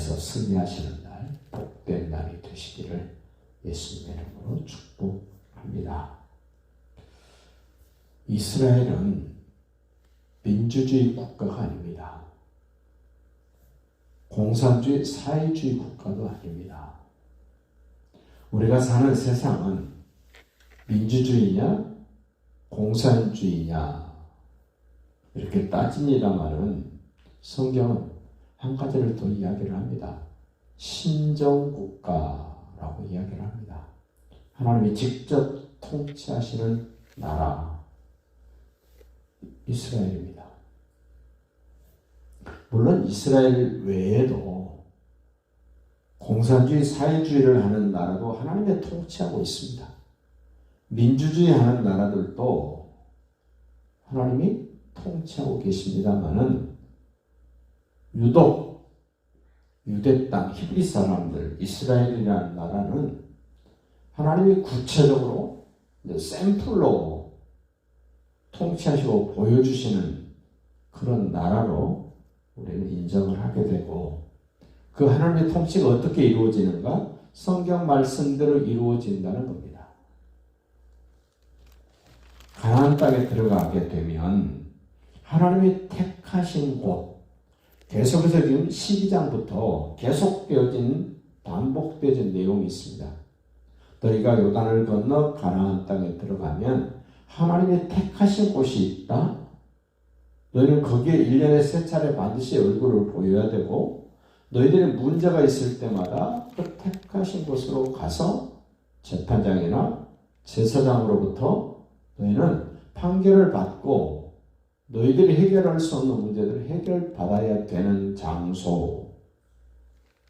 나라에서 승리하시는 날, 복된 날이 되시기를 예수님의 이름으로 축복합니다. 이스라엘은 민주주의 국가가 아닙니다. 공산주의 사회주의 국가도 아닙니다. 우리가 사는 세상은 민주주의냐 공산주의냐 이렇게 따집니다마는 성경은 한 가지를 더 이야기를 합니다. 신정국가라고 이야기를 합니다. 하나님이 직접 통치하시는 나라 이스라엘입니다. 물론 이스라엘 외에도 공산주의, 사회주의를 하는 나라도 하나님의 통치하고 있습니다. 민주주의 하는 나라들도 하나님이 통치하고 계십니다만은 유독 유대 땅 히브리 사람들 이스라엘이라는 나라는 하나님이 구체적으로 샘플로 통치하시고 보여주시는 그런 나라로 우리는 인정을 하게 되고 그 하나님의 통치가 어떻게 이루어지는가? 성경 말씀대로 이루어진다는 겁니다. 가나안 땅에 들어가게 되면 하나님이 택하신 곳 계속해서 지금 12장부터 계속되어진 반복되어진 내용이 있습니다. 너희가 요단을 건너 가나안 땅에 들어가면 하나님이 택하신 곳이 있다. 너희는 거기에 1년에 세 차례 반드시 얼굴을 보여야 되고 너희들이 문제가 있을 때마다 그 택하신 곳으로 가서 재판장이나 제사장으로부터 너희는 판결을 받고 너희들이 해결할 수 없는 문제들을 해결받아야 되는 장소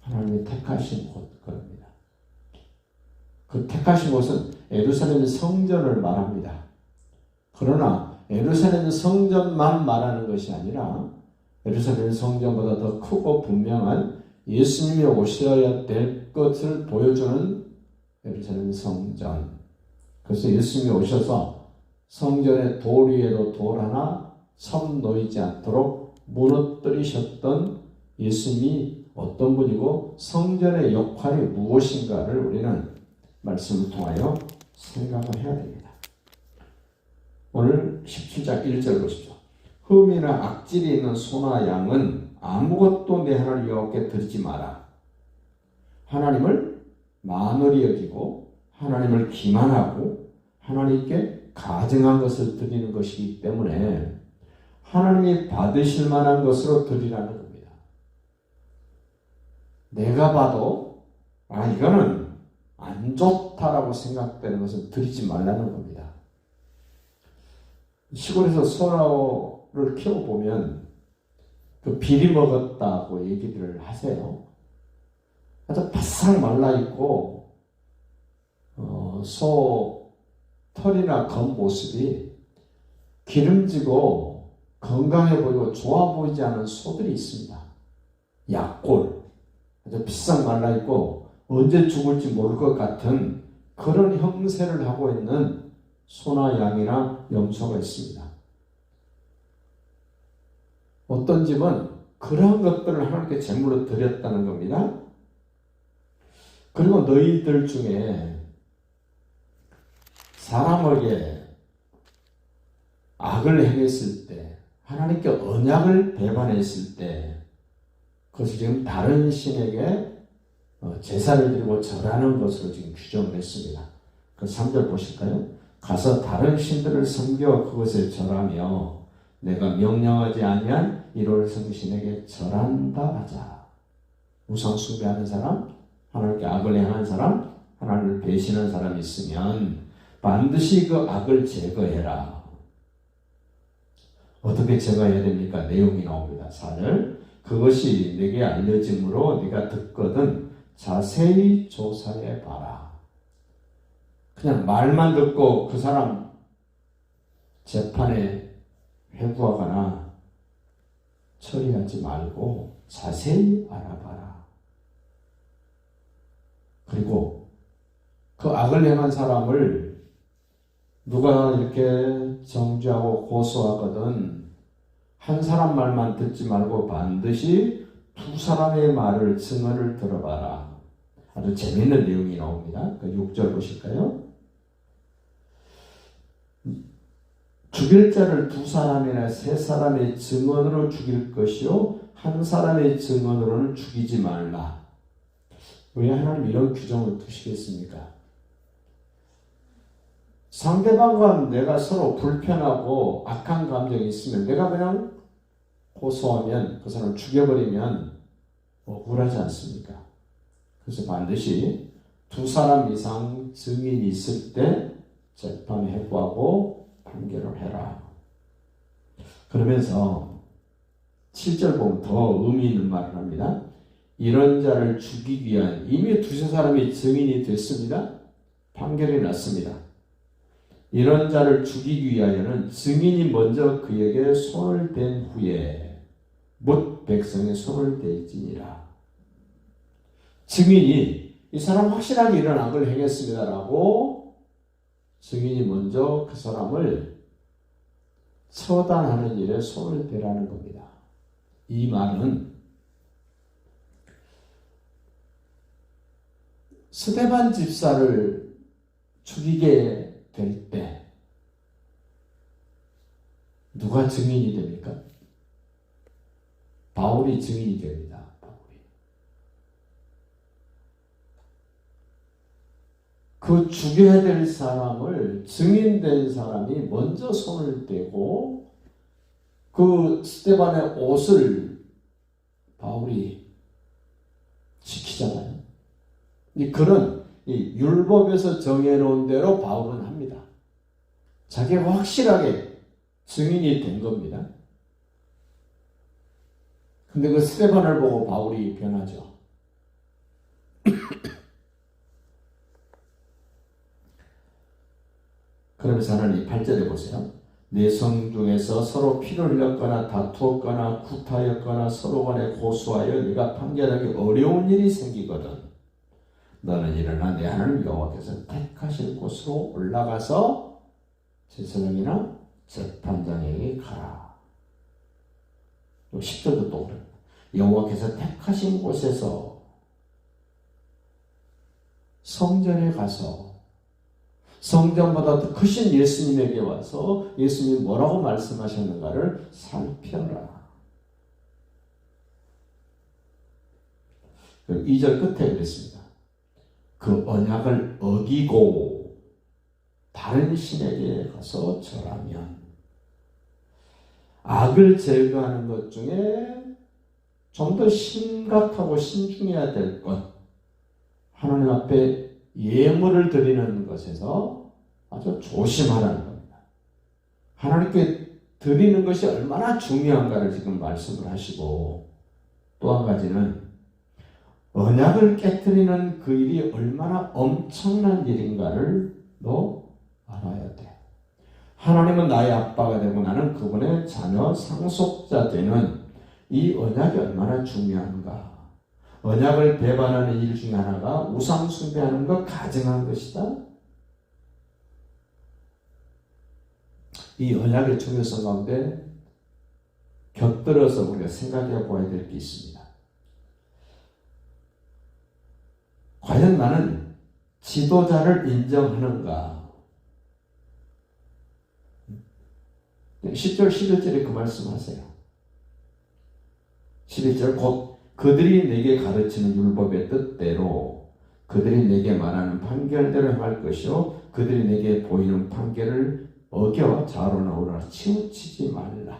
하나님이 택하신 곳 겁니다. 그 택하신 곳은 에루살렘 성전을 말합니다. 그러나 에루살렘 성전만 말하는 것이 아니라 에루살렘 성전보다 더 크고 분명한 예수님이 오셔야 될 것을 보여주는 에루살렘 성전. 그래서 예수님이 오셔서 성전의 돌 위에도 돌 하나 섬 놓이지 않도록 무너뜨리셨던 예수님이 어떤 분이고 성전의 역할이 무엇인가를 우리는 말씀을 통하여 생각을 해야 됩니다. 오늘 17장 1절 보십시오. 흠이나 악질이 있는 소나 양은 아무것도 내 하나님 여호와께 드리지 마라. 하나님을 만월히 여기고 하나님을 기만하고 하나님께 가증한 것을 드리는 것이기 때문에 하나님이 받으실 만한 것으로 드리라는 겁니다. 내가 봐도 아 이거는 안 좋다라고 생각되는 것은 드리지 말라는 겁니다. 시골에서 소나를 키워보면 그 비리 먹었다고 얘기들을 하세요. 아주 바싹 말라있고, 어, 소 털이나 겉 모습이 기름지고 건강해 보이고 좋아 보이지 않은 소들이 있습니다. 약골. 아주 비싹 말라 있고, 언제 죽을지 모를 것 같은 그런 형세를 하고 있는 소나 양이나 염소가 있습니다. 어떤 집은 그러한 것들을 하나님께 제물로 드렸다는 겁니다. 그리고 너희들 중에 사람에게 악을 행했을 때, 하나님께 언약을 배반했을 때, 그것을 지금 다른 신에게 어, 제사를 드리고 절하는 것으로 지금 규정을 했습니다. 그 3절 보실까요? 가서 다른 신들을 섬겨 그것에 절하며 내가 명령하지 아니한 이롤 성신에게 절한다 하자. 우상 숭배하는 사람, 하나님께 악을 행하는 사람, 하나님을 배신한 사람이 있으면 반드시 그 악을 제거해라. 어떻게 제거해야 됩니까? 내용이 나옵니다. 4절 그것이 내게 알려짐으로 네가 듣거든 자세히 조사해 봐라. 그냥 말만 듣고 그 사람 재판에 회부하거나 처리하지 말고 자세히 알아봐라. 그리고 그 악을 행한 사람을 누가 이렇게 정죄하고 고소하거든 한 사람 말만 듣지 말고 반드시 두 사람의 말을 증언을 들어봐라. 아주 재밌는 내용이 나옵니다. 그 6절 보실까요? 죽일 자를 두 사람이나 세 사람의 증언으로 죽일 것이요 한 사람의 증언으로는 죽이지 말라. 왜 하나님 이런 규정을 두시겠습니까? 상대방과 내가 서로 불편하고 악한 감정이 있으면 내가 그냥 고소하면 그 사람을 죽여버리면 억울하지 않습니까? 그래서 반드시 두 사람 이상 증인이 있을 때 재판 해부하고 판결을 해라. 그러면서 7절 보면 더 의미 있는 말을 합니다. 이런 자를 죽이기 위한 이미 두세 사람이 증인이 됐습니다. 판결이 났습니다. 이런 자를 죽이기 위하여는 증인이 먼저 그에게 손을 댄 후에 못 백성의 손을 댈지니라. 증인이 이 사람 확실하게 이런 악을 행했습니다라고 증인이 먼저 그 사람을 처단하는 일에 손을 대라는 겁니다. 이 말은 스테반 집사를 죽이게 될 때 누가 증인이 됩니까? 바울이 증인이 됩니다. 바울이. 그 죽여야 될 사람을 증인된 사람이 먼저 손을 떼고 그 스테반의 옷을 바울이 지키잖아요. 이 그런 이 율법에서 정해놓은 대로 바울은. 자기가 확실하게 증인이 된 겁니다. 근데 그 스테반을 보고 바울이 변하죠. 그러면서 하나님 8절에 보세요. 내성 중에서 서로 피를 흘렸거나 다투었거나 구타였거나 서로 간에 고소하여 네가 판결하기 어려운 일이 생기거든. 너는 일어나 내 하나님 여호와께서 택하실 곳으로 올라가서 제사장이나 재판장에게 가라. 10절도 또 그래. 여호와께서 택하신 곳에서 성전에 가서 성전보다 더 크신 예수님에게 와서 예수님이 뭐라고 말씀하셨는가를 살펴라. 2절 끝에 그랬습니다. 그 언약을 어기고 다른 신에게 가서 절하면 악을 제거하는 것 중에 좀 더 심각하고 신중해야 될 것, 하나님 앞에 예물을 드리는 것에서 아주 조심하라는 겁니다. 하나님께 드리는 것이 얼마나 중요한가를 지금 말씀을 하시고 또 한 가지는 언약을 깨뜨리는 그 일이 얼마나 엄청난 일인가를 너 알아야 돼. 하나님은 나의 아빠가 되고 나는 그분의 자녀 상속자 되는 이 언약이 얼마나 중요한가. 언약을 배반하는 일 중에 하나가 우상 숭배하는 것 가증한 것이다. 이 언약의 중요성 가운데 곁들여서 우리가 생각해 보아야 될 게 있습니다. 과연 나는 지도자를 인정하는가? 10절, 11절에 그 말씀 하세요. 11절, 곧 그들이 내게 가르치는 율법의 뜻대로 그들이 내게 말하는 판결대로 행할 것이요. 그들이 내게 보이는 판결을 어겨 자로 나 오라 치우치지 말라.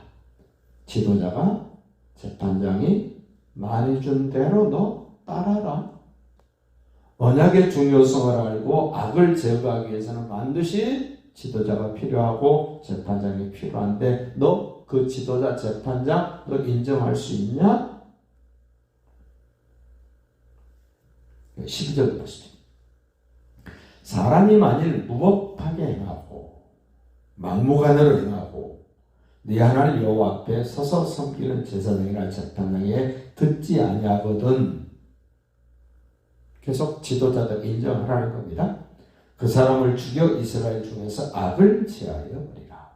지도자가 재판장이 말해준 대로 너 따라라. 언약의 중요성을 알고 악을 제거하기 위해서는 반드시 지도자가 필요하고 재판장이 필요한데 너 그 지도자 재판장 너 인정할 수 있냐? 12절 보시죠. 사람이 만일 무법하게 행하고 막무가내로 행하고 네 하나님 여호와 앞에 서서 섬기는 제사장이나 재판장에 듣지 아니하거든 계속 지도자들 인정하라는 겁니다. 그 사람을 죽여 이스라엘 중에서 악을 제하여 버리라.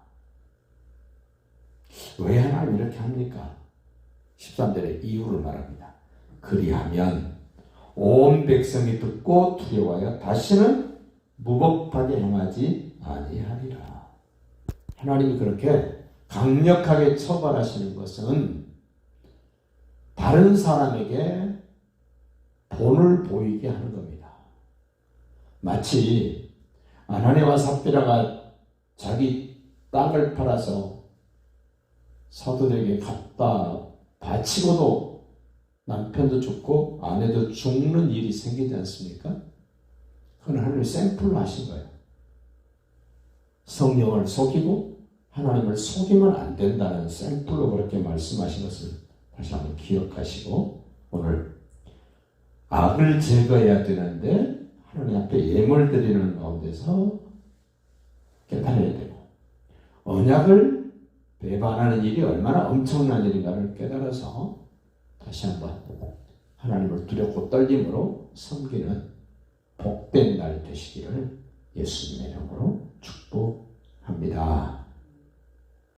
왜 하나님 이렇게 합니까? 13절에 이유를 말합니다. 그리하면 온 백성이 듣고 두려워하여 다시는 무법하게 행하지 아니하리라. 하나님이 그렇게 강력하게 처벌하시는 것은 다른 사람에게 본을 보이게 하는 겁니다. 마치 아나니와 삽비라가 자기 땅을 팔아서 사도들에게 갖다 바치고도 남편도 죽고 아내도 죽는 일이 생기지 않습니까? 그건 하나님 샘플로 하신 거예요. 성령을 속이고 하나님을 속이면 안 된다는 샘플로 그렇게 말씀하신 것을 다시 한번 기억하시고 오늘 악을 제거해야 되는데 하나님 앞에 예물 드리는 가운데서 깨달아야 되고 언약을 배반하는 일이 얼마나 엄청난 일인가를 깨달아서 다시 한번 하나님을 두렵고 떨림으로 섬기는 복된 날 되시기를 예수님의 이름으로 축복